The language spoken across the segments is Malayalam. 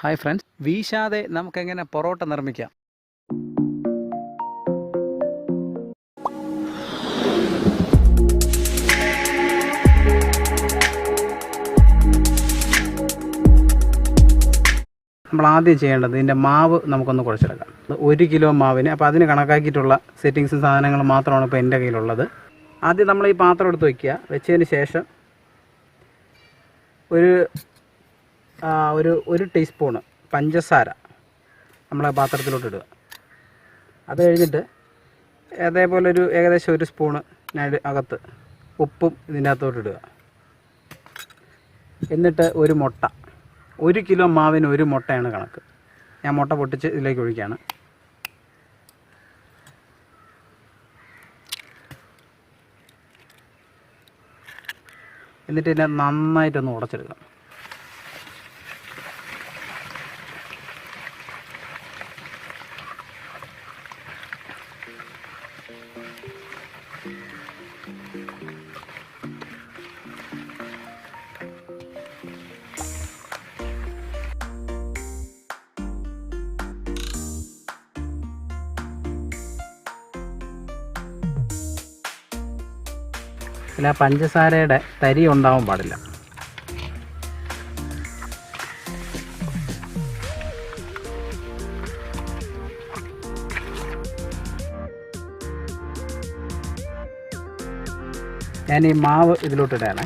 ഹായ് ഫ്രണ്ട്സ് വീശാതെ നമുക്കെങ്ങനെ പൊറോട്ട നിർമ്മിക്കാം? നമ്മൾ ആദ്യം ചെയ്യേണ്ടത് ഇതിന്റെ മാവ് നമുക്കൊന്ന് കുഴച്ചെടുക്കാം. ഒരു കിലോ മാവിന് അപ്പോൾ അതിന് കണക്കാക്കിയിട്ടുള്ള സെറ്റിങ്സും സാധനങ്ങളും മാത്രമാണ് ഇപ്പോൾ എന്റെ കയ്യിലുള്ളത്. ആദ്യം നമ്മൾ ഈ പാത്രം എടുത്ത് വയ്ക്കുക വെച്ചതിന് ശേഷം ഒരു ഒരു ഒരു ടീസ്പൂണ് പഞ്ചസാര നമ്മളെ പാത്രത്തിലോട്ട് ഇടുക അത് കഴിഞ്ഞിട്ട് അതേപോലെ ഒരു ഏകദേശം ഒരു സ്പൂണ് ഞാൻ അകത്ത് ഉപ്പും ഇതിനകത്തോട്ട് ഇടുക എന്നിട്ട് ഒരു മുട്ട. ഒരു കിലോ മാവിന് ഒരു മുട്ടയാണ് കണക്ക്. ഞാൻ മുട്ട പൊട്ടിച്ച് ഇതിലേക്ക് ഒഴിക്കുകയാണ്. എന്നിട്ട് ഇതിനെ നന്നായിട്ടൊന്ന് ഉടച്ചെടുക്കാം. പിന്നെ പഞ്ചസാരയുടെ തരി ഉണ്ടാവാൻ പാടില്ല. ഞാൻ ഈ മാവ് ഇതിലോട്ടിടാണ്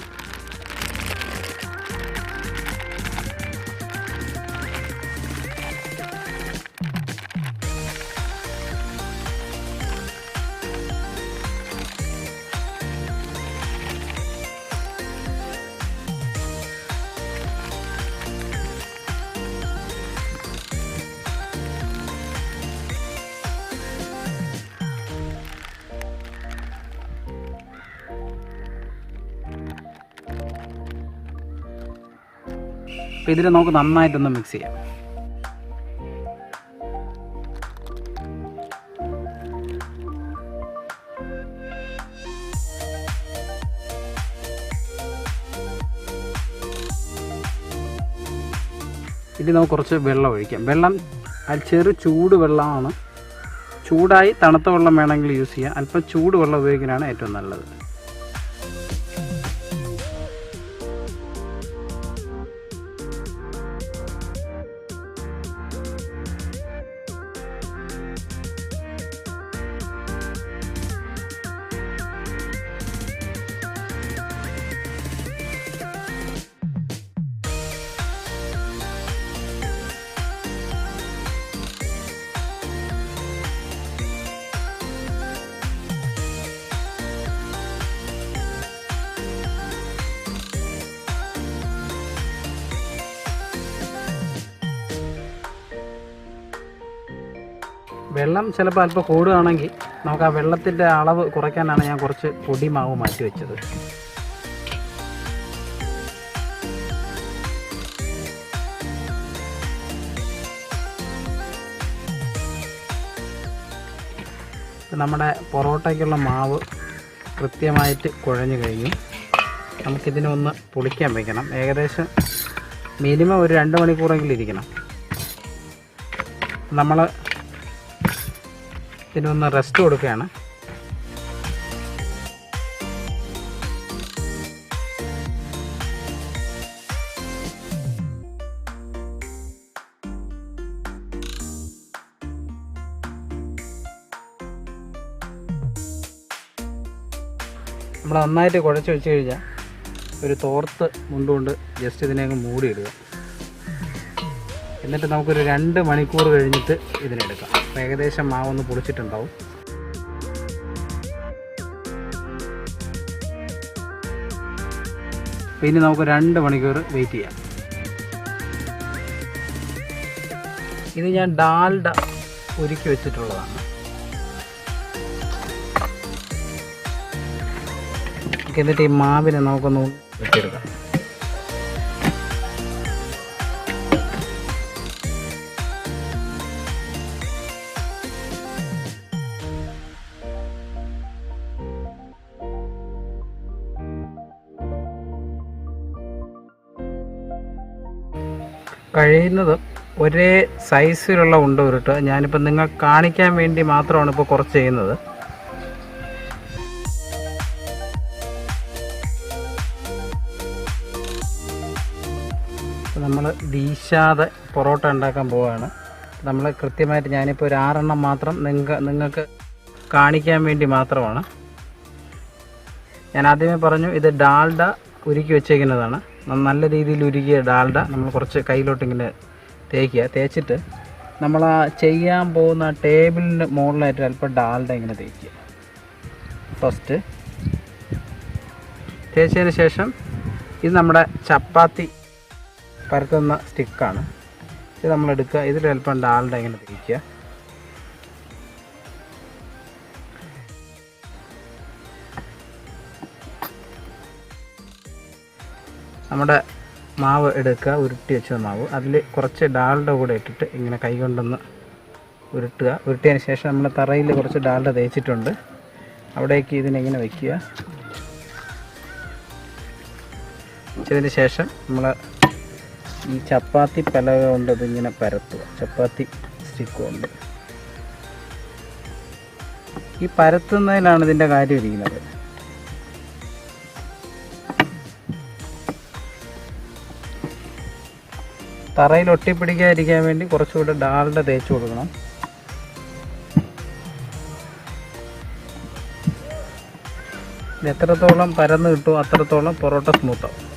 അപ്പോൾ ഇതിൽ നമുക്ക് നന്നായിട്ടൊന്ന് മിക്സ് ചെയ്യാം. ഇനി നമുക്ക് കുറച്ച് വെള്ളം ഒഴിക്കാം. വെള്ളം ചെറു ചൂട് വെള്ളമാണ്. ചൂടായി തണുത്ത വെള്ളം വേണമെങ്കിൽ യൂസ് ചെയ്യാം. അല്പം ചൂട് വെള്ളം ഉപയോഗിക്കാനാണ് ഏറ്റവും നല്ലത്. വെള്ളം ചിലപ്പോൾ അല്പം കൂടുകയാണെങ്കിൽ നമുക്ക് ആ വെള്ളത്തിന്റെ അളവ് കുറയ്ക്കാനാണ് ഞാൻ കുറച്ച് പൊടി മാവ് മാറ്റി വെച്ചത്. നമ്മുടെ പൊറോട്ടയ്ക്കുള്ള മാവ് കൃത്യമായിട്ട് കുഴഞ്ഞു കഴിഞ്ഞു. നമുക്കിതിനെ ഒന്ന് പൊളിക്കാൻ വയ്ക്കണം ഏകദേശം മിനിമം ഒരു രണ്ട് മണിക്കൂറെങ്കിലും ഇരിക്കണം. നമ്മൾ ഇതിനൊന്ന് റെസ്റ്റ് കൊടുക്കുകയാണ്. നമ്മൾ നന്നായിട്ട് കുഴച്ച് വെച്ച് കഴിഞ്ഞാൽ ഒരു തോർത്ത് മുണ്ടുകൊണ്ട് ജസ്റ്റ് ഇതിനെ അങ്ങ് മൂടിയിടുക. എന്നിട്ട് നമുക്കൊരു രണ്ട് മണിക്കൂർ കഴിഞ്ഞിട്ട് ഇതിനെടുക്കാം. അപ്പോൾ ഏകദേശം മാവൊന്ന് പൊളിച്ചിട്ടുണ്ടാവും. പിന്നെ നമുക്ക് രണ്ട് മണിക്കൂർ വെയിറ്റ് ചെയ്യാം. ഇത് ഞാൻ ഡാൽഡ ഒരുക്കി വെച്ചിട്ടുള്ളതാണ്. എന്നിട്ട് ഈ മാവിനെ നമുക്കൊന്ന് വെച്ചെടുക്കാം കഴിയുന്നത് ഒരേ സൈസിലുള്ള ഉണ്ട ഉരുട്ട് ഞാനിപ്പോൾ നിങ്ങൾ കാണിക്കാൻ വേണ്ടി മാത്രമാണ് ഇപ്പോൾ കുറച്ച് ചെയ്യുന്നത്. നമ്മൾ വീശാതെ പൊറോട്ട ഉണ്ടാക്കാൻ പോവുകയാണ് നമ്മൾ കൃത്യമായിട്ട് ഞാനിപ്പോൾ ഒരു ആറെണ്ണം മാത്രം നിങ്ങൾക്ക് നിങ്ങൾക്ക് കാണിക്കാൻ വേണ്ടി മാത്രമാണ്. ഞാൻ ആദ്യമേ പറഞ്ഞു ഇത് ഡാൽഡ ഉരുക്കി വെച്ചേക്കുന്നതാണ്. നല്ല രീതിയിൽ ഉരുകിയ ഡാൽഡ നമ്മൾ കുറച്ച് കയ്യിലോട്ട് ഇങ്ങനെ തേക്കുക. തേച്ചിട്ട് നമ്മൾ ആ ചെയ്യാൻ പോകുന്ന ടേബിളിന് മുകളിലായിട്ട് അല്പം ഡാൽഡ ഇങ്ങനെ തേക്കുക. ഫസ്റ്റ് തേച്ചതിന് ശേഷം ഇത് നമ്മുടെ ചപ്പാത്തി പരത്തുന്ന സ്റ്റിക്കാണ് ഇത് നമ്മളെടുക്കുക ഇതിൽ അല്പം ഡാൽഡ ഇങ്ങനെ തേക്കുക. നമ്മുടെ മാവ് എടുക്കുക ഉരുട്ടി വെച്ച മാവ്. അതിൽ കുറച്ച് ഡാളുടെ കൂടെ ഇട്ടിട്ട് ഇങ്ങനെ കൈകൊണ്ടൊന്ന് ഉരുട്ടുക. ഉരുട്ടിയതിന് ശേഷം നമ്മൾ തറയിൽ കുറച്ച് ഡാളുടെ തേച്ചിട്ടുണ്ട്. അവിടേക്ക് ഇതിനെങ്ങനെ വയ്ക്കുക വെച്ചതിന് ശേഷം നമ്മൾ ഈ ചപ്പാത്തി പലക കൊണ്ട് ഇതിങ്ങനെ പരത്തുക. ചപ്പാത്തി സ്റ്റിക്ക് കൊണ്ട്. ഈ പരത്തുന്നതിലാണ് ഇതിന്റെ കാര്യം ഇരിക്കുന്നത്. തറയിൽ ഒട്ടിപ്പിടിക്കാതിരിക്കാൻ വേണ്ടി കുറച്ചുകൂടെ ഡാൽഡ തേച്ച് കൊടുക്കണം. എത്രത്തോളം പരന്ന് കിട്ടുമോ അത്രത്തോളം പൊറോട്ട സ്മൂത്താവും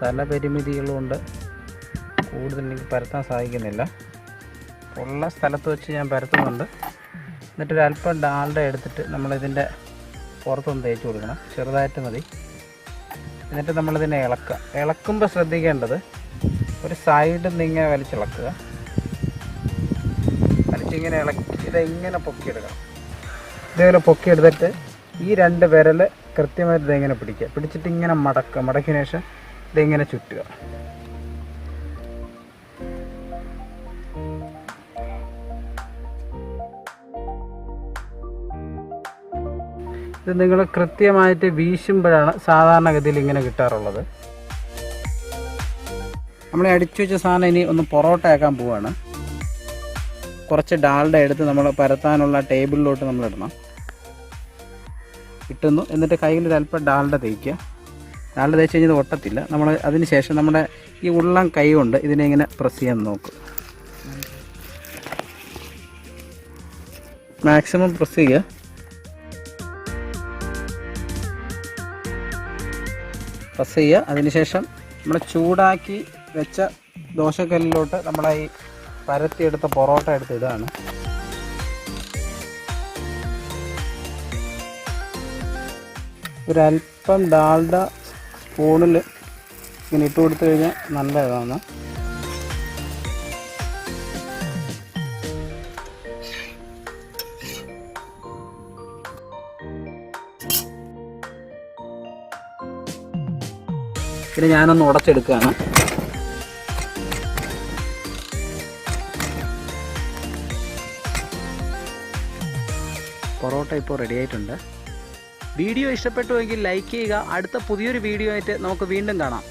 ഇപ്പോൾ പരിമിതികളും ഉണ്ട് കൂടുതൽ എനിക്ക് പരത്താൻ സാധിക്കുന്നില്ല. ഉള്ള സ്ഥലത്ത് വെച്ച് ഞാൻ പരത്തുന്നുണ്ട്. എന്നിട്ട് അല്പം ഡാൽഡ എടുത്തിട്ട് നമ്മളിതിന്റെ പുറത്തൊന്ന് തേച്ച് കൊടുക്കണം. ചെറുതായിട്ട് മതി. എന്നിട്ട് നമ്മളിതിനെ ഇളക്കുക. ഇളക്കുമ്പോൾ ശ്രദ്ധിക്കേണ്ടത് ഒരു സൈഡിൽ നിന്ന് ഇങ്ങനെ വലിച്ചിളക്കുക. വലിച്ചിങ്ങനെ ഇളക്കി ഇതെങ്ങനെ പൊക്കിയെടുക്കണം. ഇതേപോലെ പൊക്കിയെടുത്തിട്ട് ഈ രണ്ട് വിരൽ കൃത്യമായിട്ട് ഇതെങ്ങനെ പിടിക്കുക. പിടിച്ചിട്ട് ഇങ്ങനെ മടക്കുക. മടക്കിയ ശേഷം ഇതിങ്ങനെ ചുറ്റുക ഇത് നിങ്ങൾ കൃത്യമായിട്ട് വീശുമ്പോഴാണ് സാധാരണഗതിയിൽ ഇങ്ങനെ കിട്ടാറുള്ളത്. നമ്മൾ അടിച്ചു വെച്ച സാധനം ഇനി ഒന്ന് പൊറോട്ട ആക്കാൻ പോവാണ്. കുറച്ച് ഡാൽഡ എടുത്ത് നമ്മൾ പരത്താനുള്ള ടേബിളിലോട്ട് നമ്മൾ ഇടണം. ഇട്ടുന്നു. എന്നിട്ട് കയ്യിൽ ഒരു അല്പം ഡാൽഡ തേക്കുക. ഡാൽഡ തേച്ച് കഴിഞ്ഞത് ഒട്ടത്തില്ല. നമ്മൾ അതിന് ശേഷം നമ്മുടെ ഈ ഉള്ളം കൈ കൊണ്ട് ഇതിനെ ഇങ്ങനെ പ്രസ് ചെയ്യാൻ നോക്കും. മാക്സിമം പ്രസ് ചെയ്യുക. പ്രസ് ചെയ്യുക. അതിനുശേഷം നമ്മൾ ചൂടാക്കി വെച്ച ദോശക്കല്ലിലോട്ട് നമ്മളെ ഈ പരത്തിയെടുത്ത പൊറോട്ട എടുത്ത് ഇതാണ് ഒരല്പം ഡാൽഡ സ്പൂണിൽ ഇങ്ങനെ ഇട്ട് കൊടുത്തു കഴിഞ്ഞാൽ നല്ല ഇതാണ് പിന്നെ ഞാനൊന്ന് ഉടച്ചെടുക്കുകയാണ്. പൊറോട്ട ഇപ്പോൾ റെഡി ആയിട്ടുണ്ട്. വീഡിയോ ഇഷ്ടപ്പെട്ടുവെങ്കിൽ ലൈക്ക് ചെയ്യുക. അടുത്ത പുതിയൊരു വീഡിയോ ആയിട്ട് നമുക്ക് വീണ്ടും കാണാം.